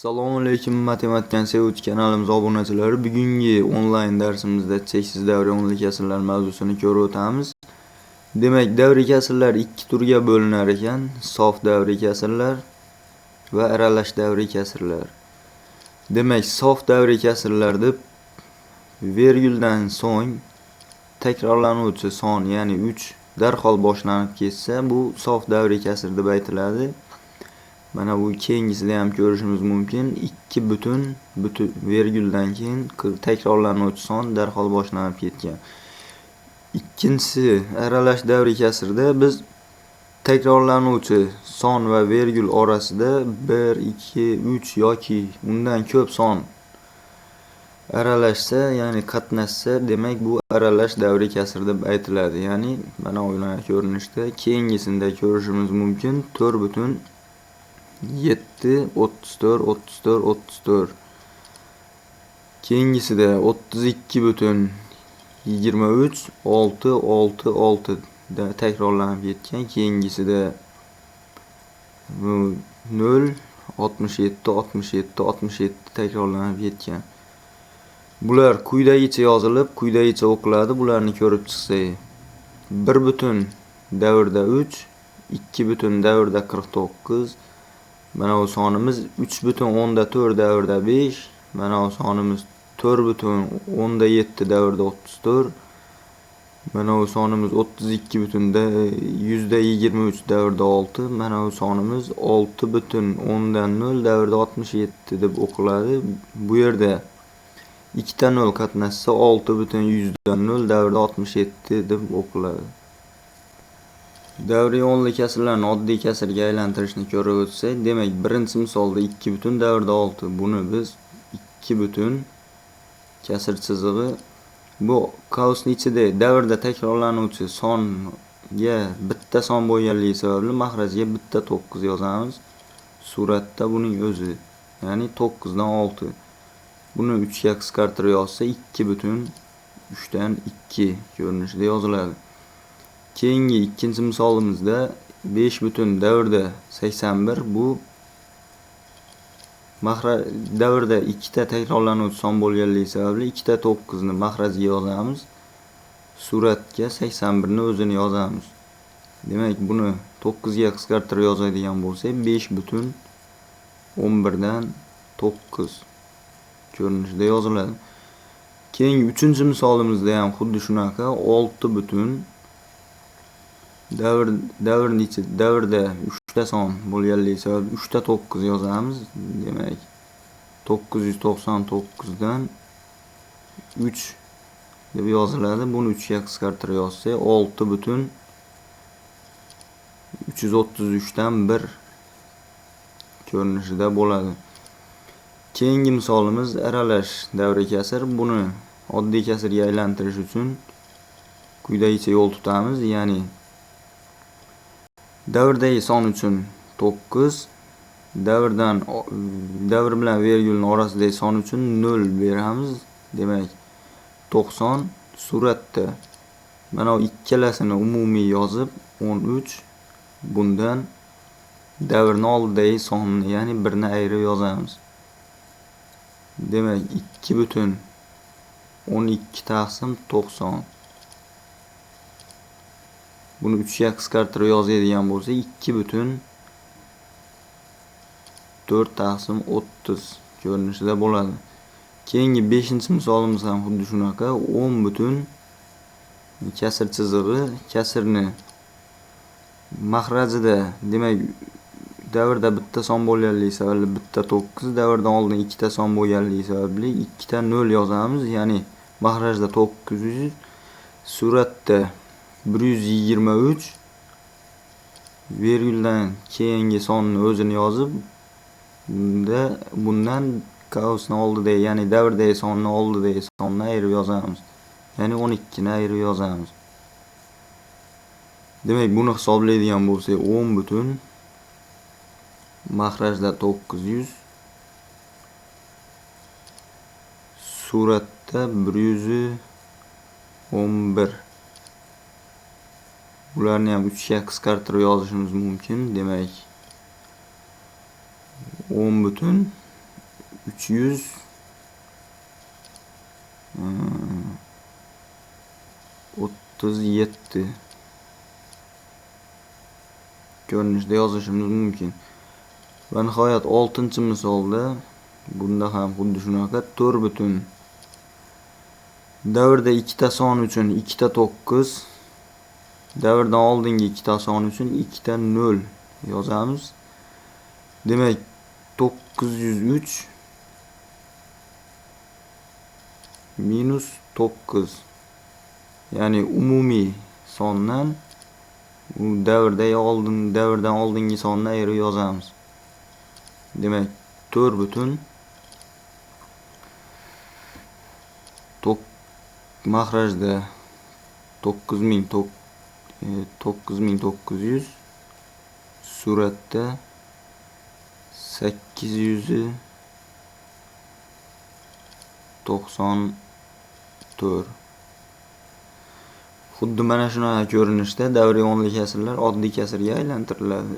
Assalomu alaykum matematikani sevuvchi kanalimiz obunachilari. Bugungi onlayn darsimizda cheksiz davriy o'nli kasrlar mavzusini ko'rib o'tamiz. Demak, davriy kasrlar ikki turga bo'linar ekan: sof davriy kasrlar va aralash davriy kasrlar. Demak, sof davriy kasrlar deb verguldan so'ng takrorlanuvchi son, ya'ni 3 darhol boshlanib ketsa, bu sof davriy kasr deb. Mana bu keyingisida ham ko'rishimiz mumkin. 2 butun butun verguldan keyin takrorlanuvchi son darhol boshlanib ketgan. Ikkinchisi aralash davriy kasrda biz takrorlanuvchi son va vergul orasida 1, 2, 3 yoki undan ko'p son aralashsa, ya'ni qatnashsa, demak bu aralash davriy kasr deb aytiladi. Ya'ni mana bunaqa ko'rinishda keyingisida ko'rishimiz mumkin. 4 butun 7, 34, 34, 34. Keyingisida 32 butun 23, 6, 6, 6 da takrorlanib ketgan. Keyingisida 0, 67, 67, 67 takrorlanib ketgan. Bular quyidagicha yozilib, quyidagicha o'qiladi. Bularni ko'rib chiqsak, 1 butun davrda 3, 2 butun davrda 49. Mana bu sonimiz 3 butun o'nda 4 davrda 5. Mana bu sonimiz 4 butun o'nda 7 davrda 34. Mana bu sonimiz 32 butun da yuzda 23 davrda 6. Mana bu sonimiz 6 butun o'ndan 0 davrda 67 deb o'qiladi. Bu yerda ikkita 0 qatnashsa 6 butun yuzdan 0 davrda 67 deb o'qiladi. Davriy o'nli kasrlarni oddiy kasrga aylantirishni ko'rib o'tsak, demak, birinchi misolda 2 butun davrda 6. Buni biz 2 butun kasr chizig'i bu qausni ichida davrda takrorlanuvchi songa bitta son bo'lganligi sababli mahrajga bitta 9 yozamiz. Suratda buning o'zi, ya'ni 9 dan 6. Buni 3 ga qisqartirib yozsa 2 butun 3 dan 2 ko'rinishida yoziladi. Keyingi ikkinchi misolimizda 5 butun davrda 81 bu mahraj davrda ikkita takrorlanuvchi son bo'lganligi sababli ikkita 9 ni mahrajga yozamiz. Suratga 81 ni o'zini yozamiz. Demak, buni 9 ga qisqartirib yozadigan bo'lsak, 5 butun 11 dan 9 ko'rinishida yoziladi. Keyingi uchinchi misolimizda ham xuddi shunaqa 6 butun davr davrni ichi davrda 3 ta son bo'lganligi sababli 3 ta 9 yozamiz. Demak, 999 dan 3 deb yoziladi. Buni 3 ga qisqartirib yozsak, 6 butun 333 dan 1 ko'rinishida bo'ladi. Keyingi misolimiz aralash davriy kasr. Buni oddiy kasrga aylantirish uchun quyidagicha yo'l tutamiz. Ya'ni davrdagi son uchun 9, davrdan davr bilan vergulning orasidagi son uchun 0 beramiz. Demak, 90 suratda mana ikkalasini umumiy yozib 13 bundan davrni oldidagi sonni, ya'ni 1 ni ayirib yozamiz. Demak, 2 butun 12 taqsim 90. Buni 3 ga qisqartirib yozadigan bo'lsak, 2 butun 4 taqsim 30 ko'rinishida bo'ladi. Keyingi 5-misolimiz ham xuddi shunaqa 10 butun kasr chizig'i, kasrni mahrajida, demak, davrda bitta son bo'lganligi sababli bitta 9, davrdan oldin ikkita son bo'lganligi sababli ikkita 0 yozamiz. Ya'ni mahrajda 900, suratda 123 verguldan keyingi sonni o'zini yozib, bunda bundan qausni oldidagi, ya'ni davrdagi sonni oldidagi sonni ayirib yozamiz. Ya'ni 12 ni ayirib yozamiz. Demak, buni hisoblaydigan bo'lsak, 10 butun mahrajda 900 suratda 111 Bularni ham 3 ga qisqartirib yozishimiz mumkin. Demak, 10 butun 300 hmm, 37 ko'rinishda yozishimiz mumkin va nihoyat 6 misolda bunda ham xuddi shunaqa 4 butun davrda ikkita son uchun ikkita 9 davrdan oldingi ikkita son uchun ikkita 0 yozamiz demak 903 minus 9 ya'ni umumiy sondan u davrda oldin davrdan oldingi sonni ayirib yozamiz demak 4 butun mahrajda 9000 tok e, 9900 suratda 800 94 xuddi mana shunaqa ko'rinishda davriy o'nli kasrlar oddiy kasrga aylantiriladi